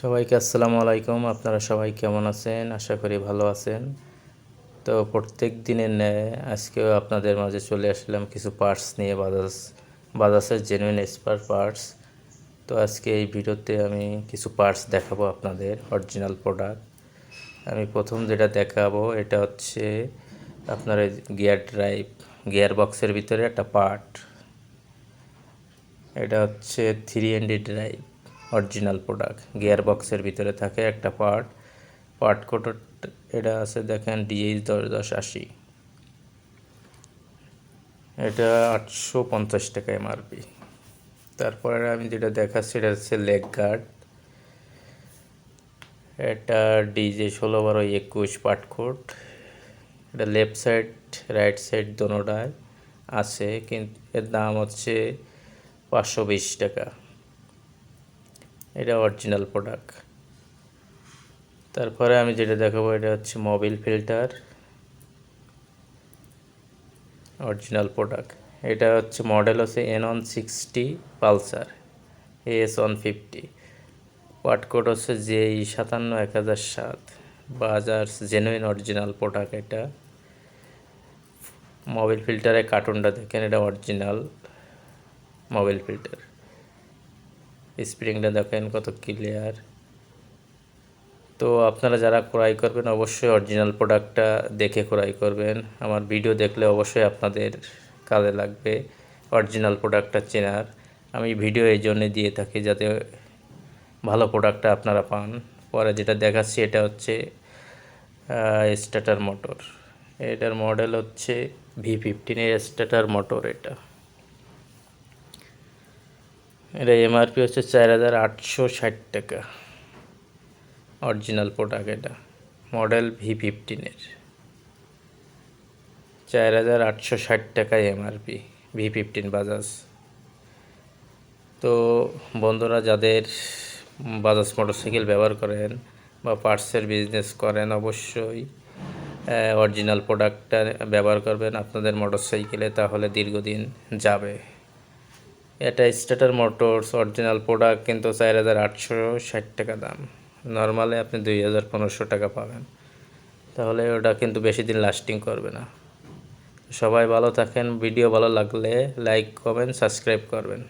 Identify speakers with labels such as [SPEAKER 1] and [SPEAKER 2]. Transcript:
[SPEAKER 1] সবাইকে আসসালামু আলাইকুম। আপনারা সবাই কেমন আছেন? আশা করি ভালো আছেন। তো প্রত্যেক দিনের ন্যায় আজকেও আপনাদের মাঝে চলে আসলাম কিছু পার্টস নিয়ে বাজাজ বাজাজের জেনুইন এক্সপার্ট পার্টস তো আজকে এই ভিডিওতে আমি কিছু পার্টস দেখাবো আপনাদের অরিজিনাল প্রোডাক্ট আমি প্রথম যেটা দেখাবো, এটা হচ্ছে আপনার গিয়ার ড্রাইভ গিয়ার বক্সের ভিতরে একটা পার্ট এটা হচ্ছে থ্রি এন্ডি ড্রাইভ অরিজিনাল প্রোডাক্ট। গিয়ার বক্সের ভিতরে থাকে একটা পার্ট। পার্ট কোড এটা আছে দেখেন ডিএইচ দশ দশ আশি। এটা আটশো পঞ্চাশ টাকা এমআরপি তারপরে আমি যেটা দেখাচ্ছি এটা হচ্ছে লেগ গার্ড। এটা ডিজে ষোলো বারো একুশ পার্ট কোড। এটা লেফট সাইড, রাইট সাইড দোনোটায় আছে, কিন্তু এর দাম হচ্ছে পাঁচশো বিশ টাকা। এটা অরিজিনাল প্রোডাক্ট তারপরে আমি যেটা দেখাবো এটা হচ্ছে মোবিল ফিল্টার অরিজিনাল প্রোডাক্ট এটা হচ্ছে মডেল হচ্ছে N one sixty Pulsar S one fifty code হচ্ছে জেই সাতান্ন এক হাজার সাত। বাজার জেনুইন অরিজিনাল প্রোডাক্ট এটা। মোবিল ফিল্টারের কার্টুনটা দেখেন, এটা অরিজিনাল মোবিল ফিল্টার স্প্রিংটা দেখেন কত ক্লিয়ার তো আপনারা যারা ক্রয় করবেন, অবশ্যই অরিজিনাল প্রোডাক্টটা দেখে ক্রয় করবেন। আমার ভিডিও দেখলে অবশ্যই আপনাদের কাজে লাগবে অরিজিনাল প্রোডাক্টটা চেনার। আমি ভিডিও এই জন্যে দিয়ে থাকি যাতে ভালো প্রোডাক্টটা আপনারা পান। পরে যেটা দেখাচ্ছি এটা হচ্ছে স্টার্টার মোটর এটার মডেল হচ্ছে ভি ফিফটিনের স্টার্টার মোটর এটা। এটা এমআরপি হচ্ছে চার হাজার আটশো ষাট টাকা। অরিজিনাল প্রোডাক্ট এটা। মডেল ভি ফিফটিনের চার হাজার আটশো ষাট টাকা এমআরপি ভি ফিফটিন বাজাজ তো বন্ধুরা, যাদের বাজাজ মোটরসাইকেল ব্যবহার করেন বা পার্টসের বিজনেস করেন, অবশ্যই অরিজিনাল প্রোডাক্টটা ব্যবহার করবেন আপনাদের মোটরসাইকেলে তাহলে দীর্ঘদিন যাবে। এটা স্টার্টার মোটরস অরিজিনাল প্রোডাক্ট কিন্তু চার হাজার আটশো ষাট টাকা দাম। নর্মালে আপনি দুই হাজার পনেরোশো টাকা পাবেন। তাহলে ওটা কিন্তু বেশি দিন লাস্টিং করবে না। সবাই ভালো থাকেন, ভিডিও ভালো লাগলে লাইক কমেন্ট সাবস্ক্রাইব করবেন।